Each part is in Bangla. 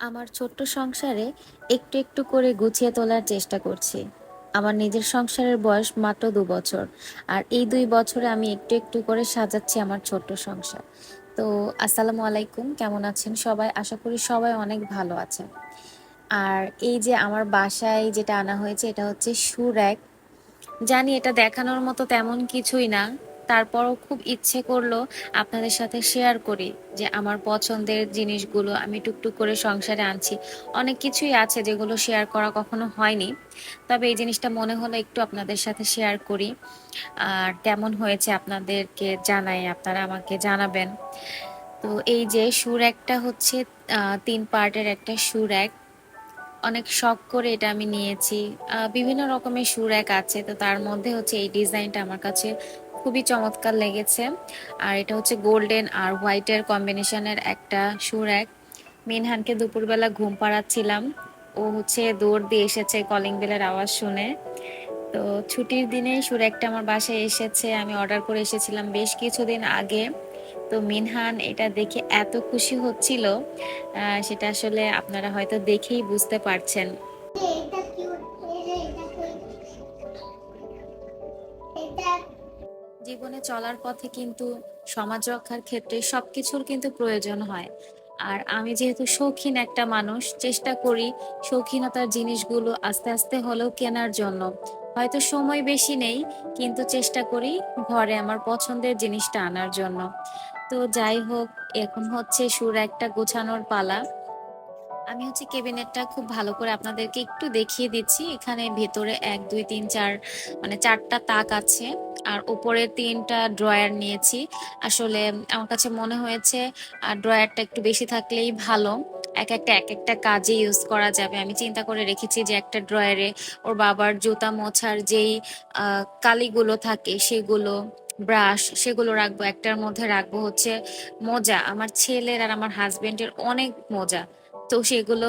আমার ছোট্ট সংসারে একটু একটু করে গুছিয়ে তোলার চেষ্টা করছি। আমার নিজের সংসারের বয়স মাত্র দু বছর, আর এই দুই বছরে আমি একটু একটু করে সাজাচ্ছি আমার ছোট্ট সংসার। তো, আসসালামু আলাইকুম, কেমন আছেন সবাই? আশা করি সবাই অনেক ভালো আছেন। আর এই যে আমার বাসায় যেটা আনা হয়েছে, এটা হচ্ছে সুর এক। জানি এটা দেখানোর মতো তেমন কিছুই না তারপরও খুব ইচ্ছে করল আপনাদের সাথে শেয়ার করি যে আমার পছন্দের জিনিসগুলো আমি টুকটুক করে সংসারে আনছি। অনেক কিছুই আছে যেগুলো শেয়ার করা কখনো হয়নি। তবে এই জিনিসটা মনে হলো একটু আপনাদের সাথে শেয়ার করি। আর কেমন হয়েছে আপনাদেরকে জানাই, আপনারা আমাকে জানাবেন। তো এই যে সুর একটা হচ্ছে তিন পার্টের একটা সুর এক। অনেক শখ করে এটা আমি নিয়েছি। বিভিন্ন রকমের সুর এক আছে। তো তার মধ্যে হচ্ছে এই ডিজাইনটা আমার কাছে খুবই চমৎকার লেগেছে। আর এটা হচ্ছে গোল্ডেন আর হোয়াইটের কম্বিনেশনের একটা শু র্যাক মিনহানকে দুপুরবেলা ঘুম পাড়াচ্ছিলাম। ও হচ্ছে দৌড় দিয়ে এসেছে কলিং বেলের আওয়াজ শুনে। তো ছুটির দিনে শু র্যাকটা আমার বাসায় এসেছে। আমি অর্ডার করে এসেছিলাম বেশ কিছুদিন আগে। তো মিনহান এটা দেখে এত খুশি হচ্ছিল সেটা আসলে আপনারা হয়তো দেখেই বুঝতে পারছেন। জীবনে চলার পথে কিন্তু সমাজ রক্ষার ক্ষেত্রে সবকিছুর কিন্তু প্রয়োজন হয়। আর আমি যেহেতু শৌখিন একটা মানুষ, চেষ্টা করি শৌখিনতার জিনিসগুলো আস্তে আস্তে হলেও কেনার জন্য। হয়তো সময় বেশি নেই, কিন্তু চেষ্টা করি ঘরে আমার পছন্দের জিনিসটা আনার জন্য। তো যাই হোক, এখন হচ্ছে সুর একটা গোছানোর পালা। আমি হচ্ছে কেবিনেটটা খুব ভালো করে আপনাদেরকে একটু দেখিয়ে দিচ্ছি। এখানে ভেতরে এক, দুই, তিন, চার মানে চারটা তাক আছে আর উপরে তিনটা ড্রয়ার নিয়েছি। আসলে আমার কাছে মনে হয়েছে আর ড্রয়ারটা একটু বেশি থাকলেই ভালো। এক একটা এক একটা কাজে ইউজ করা যাবে। আমি চিন্তা করে রেখেছি যে একটা ড্রয়ারে ওর বাবার জুতা মোছার যেই কালিগুলো থাকে সেগুলো, ব্রাশ সেগুলো রাখব। একটার মধ্যে রাখব হচ্ছে মোজা। আমার ছেলের আর আমার হাজবেন্ডের অনেক মোজা। তো সেগুলো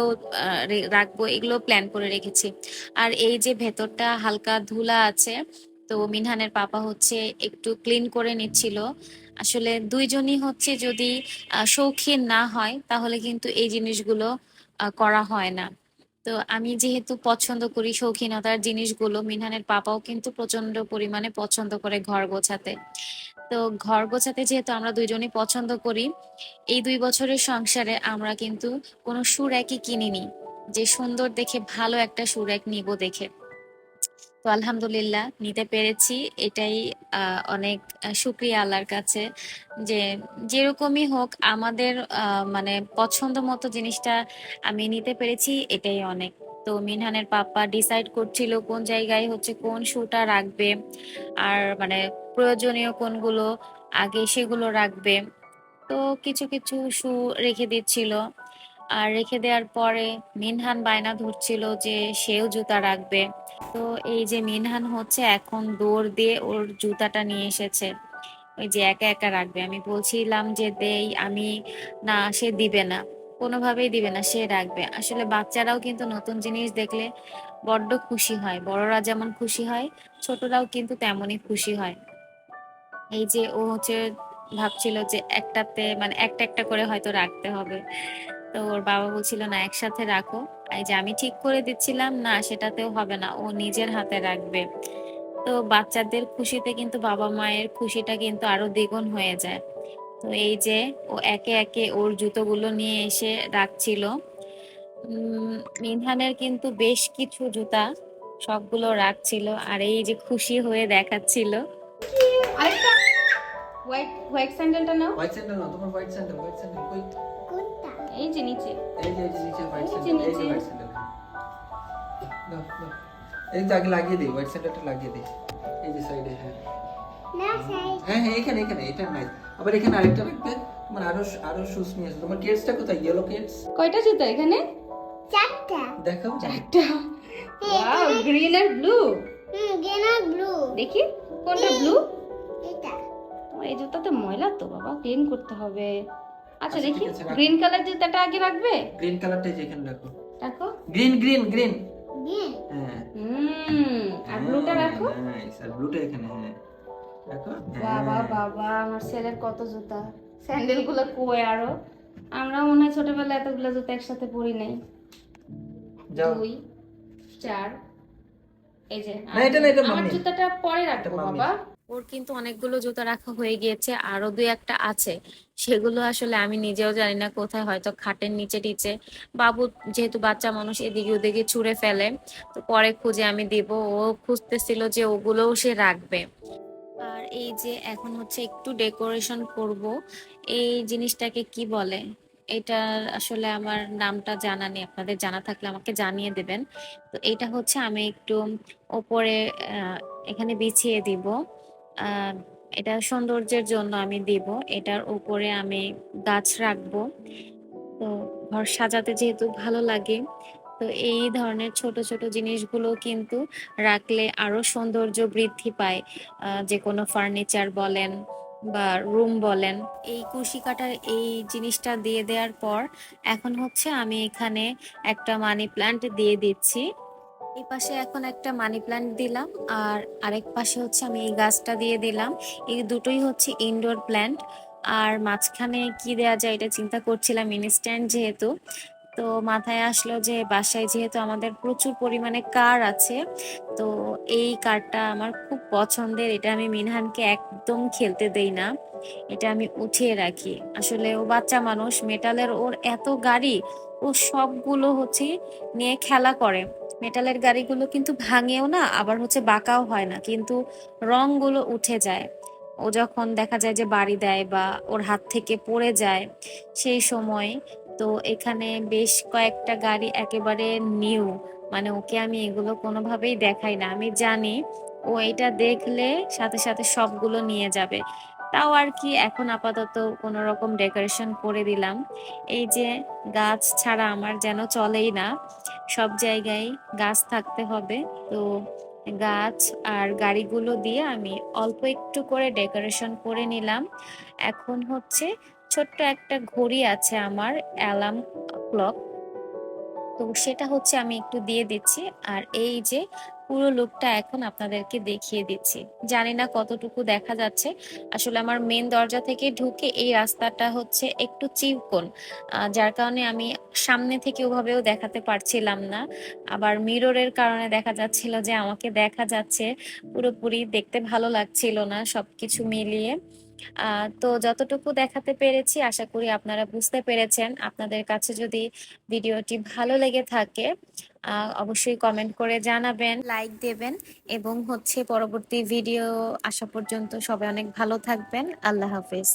রাখব, এগুলো প্ল্যান করে রেখেছি। আর এই যে ভেতরটা হালকা ধুলা আছে, তো মিনহানের পাপা হচ্ছে একটু ক্লিন করে নিচ্ছিল। আসলে দুইজনই হচ্ছে যদি শৌখিন না হয়, তাহলে কিন্তু এই জিনিসগুলো করা হয় না। তো আমি যেহেতু পছন্দ করি শৌখিনতার জিনিসগুলো, মিনহানের পাপাও কিন্তু প্রচণ্ড পরিমাণে পছন্দ করে ঘর গোছাতে। তো ঘর গোছাতে যেহেতু আমরা দুইজনই পছন্দ করি, এই দুই বছরের সংসারে আমরা কিন্তু কোনো সুর একই কিনিনি। যে সুন্দর দেখে ভালো একটা সুর এক নিব দেখে। তো আলহামদুলিল্লাহ নিতে পেরেছি। এটাই অনেক আহ, শুক্রিয়া আল্লাহর কাছে যে যেরকমই হোক আমাদের মানে পছন্দ মতো জিনিসটা আমি নিতে পেরেছি এটাই অনেক। তো মিনহানের পাপা ডিসাইড করছিল কোন জায়গায় হচ্ছে কোন শুটা রাখবে আর মানে প্রয়োজনীয় কোনগুলো আগে সেগুলো রাখবে। তো কিছু কিছু শু রেখে দিচ্ছিল। আর রেখে দেওয়ার পরে মিনহান বায়না ধরছিল যে সেও জুতা রাখবে। তো এই যে মিনহান হচ্ছে, এখন দৌড় দিয়ে ওর জুতাটা নিয়ে এসেছে। ওই যে একা একা রাখবে। আমি বলছিলাম যে দেই, আমি না, সে দিবে না। কোনোভাবেই দিবে না, সে রাখবে। আসলে বাচ্চারাও কিন্তু নতুন জিনিস দেখলে বড্ড খুশি হয়। বড়রা যেমন খুশি হয়, ছোটরাও কিন্তু তেমনই খুশি হয়। এই যে ও হচ্ছে ভাবছিল যে একটাতে মানে একটা একটা করে হয়তো রাখতে হবে। তো ওর বাবা বলছিল না একসাথে রাখো। এই যে আমি ঠিক করে দিচ্ছিলাম না সেটাতেও হবে না ও নিজের হাতে রাখবে। তো বাচ্চাদের খুশিতে কিন্তু বাবা মায়ের খুশিটা কিন্তু আরও দ্বিগুণ হয়ে যায়। তো এই যে ও একে একে ওর জুতোগুলো নিয়ে এসে রাখছিল। মিনহানের কিন্তু বেশ কিছু জুতা সবগুলো রাখছিল আর এই যে খুশি হয়ে দেখাচ্ছিল। আরেকটা। হোয়াইট হোয়াইট স্যান্ডেলটা নাও। হোয়াইট স্যান্ডেল না তোমার হোয়াইট স্যান্ডেল হোয়াইট স্যান্ডেল নিচে এই যে নিচে হোয়াইট এই যে নিচে। হোয়াইট স্যান্ডেল দাও দাও। এই তো আগে লাগিয়ে দিই হোয়াইট স্যান্ডেলটা লাগিয়ে দিই। এই যে সাইডে হ্যাঁ। হ্যাঁ হ্যাঁ এখানে এখানে এটা নাইস আবার এখানে আরেকটা রাখবে তোমার আরও আরও শুজ নিয়ে আসবে। তোমার কেডসটা কোথায়? ইয়েলো কেডস কয়টা জুতো এখানে? চারটা। দেখাও। চারটা? ওয়াও গ্রিন আর ব্লু হুম গেনা ব্লু দেখি কোনটা ব্লু এটা। তোমার এই জুতাতে ময়লা তো বাবা। ক্লিন করতে হবে। আচ্ছা আচ্ছা, দেখি। রাখো। গ্রিন কালার জুতাটা আগে রাখবে? গ্রিন কালারটা যে এখানে রাখো। রাখো। গ্রিন গ্রিন গ্রিন গ্রিন হ্যাঁ। হুম আর ব্লুটা রাখো। নাইস আর ব্লুটা এখানে হ্যাঁ। রাখো বাবা হ্যাঁ। বাবা আমার ছেলের কত জুতা। স্যান্ডেলগুলো কই আরও। আমরা মনে হয় ছোটবেলায় এতগুলো জুতো একসাথে পরি নাই। দুই চার এই যে আমার জুতাটা পরে রাখব বাবা। ওর কিন্তু অনেকগুলো জুতো রাখা হয়ে গিয়েছে, আরও দুই একটা আছে। সেগুলো আসলে আমি নিজেও জানি না কোথায়, হয়তো খাটের নিচে টিচে। বাবু যেহেতু বাচ্চা মানুষ, এদিকে ওদিকে ছুঁড়ে ফেলে। তো পরে খুঁজে আমি দিব। ও খুঁজতেছিল যে ওগুলোও সে রাখবে। আর এই যে এখন হচ্ছে একটু ডেকোরেশন করব। এই জিনিসটাকে কি বলে? এটার আসলে আমার নামটা জানা নেই। আপনাদের জানা থাকলে আমাকে জানিয়ে দেবেন। তো এটা হচ্ছে আমি একটু ওপরে এখানে বিছিয়ে দিব। এটা সৌন্দর্যের জন্য আমি দিব। এটার উপরে আমি গাছ রাখব। তো ঘর সাজাতে যেহেতু ভালো লাগে, তো এই ধরনের ছোট ছোট জিনিসগুলো কিন্তু রাখলে আরও সৌন্দর্য বৃদ্ধি পায়। যে কোনো ফার্নিচার বলেন বা রুম বলেন। এই কুশি কাটার এই জিনিসটা দিয়ে দেওয়ার পর এখন হচ্ছে আমি এখানে একটা মানি প্ল্যান্ট দিয়ে দিচ্ছি। এই পাশে এখন একটা মানি প্ল্যান্ট দিলাম আর আরেক পাশে হচ্ছে আমি এই গাছটা দিয়ে দিলাম। এই দুটোই হচ্ছে ইনডোর প্ল্যান্ট আর মাঝখানে কি দেয়া যায় এটা চিন্তা করছিলাম ইনস্ট্যান্ট যেহেতু। তো মাথায় আসলো যে বাসায় যেহেতু আমাদের প্রচুর পরিমাণে কার আছে, তো এই কারটা আমার খুব পছন্দের। এটা আমি মিনহানকে একদম খেলতে দেই না। এটা আমি উঠিয়ে রাখি। আসলে ও বাচ্চা মানুষ, মেটালের ওর এত গাড়ি, ও সবগুলো হচ্ছে নিয়ে খেলা করে। মেটালের গাড়িগুলো কিন্তু ভাঙেও না, আবার হচ্ছে বাঁকাও হয় না, কিন্তু রংগুলো উঠে যায়। ও যখন দেখা যায় যে বাড়ি দেয় বা ওর হাত থেকে পড়ে যায়, সেই সময় তো এখানে বেশ কয়েকটা গাড়ি একেবারে নিউ মানে ওকে আমি এগুলো কোনোভাবেই দেখাই না। আমি জানি ও এটা দেখলে সাথে সাথে সবগুলো নিয়ে যাবে। তাও আর কি এখন আপাতত কোনো রকম ডেকোরেশন করে দিলাম। এই যে গাছ ছাড়া আমার যেন চলেই না, সব জায়গায় গাছ থাকতে হবে। তো গাছ আর গাড়িগুলো দিয়ে আমি অল্প একটু করে ডেকোরেশন করে নিলাম। এখন হচ্ছে ছোট্ট একটা ঘড়ি আছে আমার, অ্যালার্ম ক্লক। তো সেটা হচ্ছে আমি একটু দিয়ে দিচ্ছি। আর এই যে পুরো লুকটা এখন আপনাদেরকে দেখিয়ে দিচ্ছি। জানি না কতটুকু দেখা যাচ্ছে। আসলে আমার মেন দরজা থেকে ঢুকে এই রাস্তাটা হচ্ছে একটু চিকন যার কারণে আমি সামনে থেকে ওভাবেও দেখাতে পারছিলাম না। আবার মিররের কারণে দেখা যাচ্ছিল যে আমাকে দেখা যাচ্ছে। পুরোপুরি দেখতে ভালো লাগছিল না সবকিছু মিলিয়ে। তো যতটুকু দেখাতে পেরেছি, আশা করি আপনারা বুঝতে পেরেছেন। আপনাদের কাছে যদি ভিডিওটি ভালো লেগে থাকে অবশ্যই কমেন্ট করে জানাবেন লাইক দেবেন এবং হচ্ছে পরবর্তী ভিডিও আসা পর্যন্ত সবাই অনেক ভালো থাকবেন। আল্লাহ হাফেজ।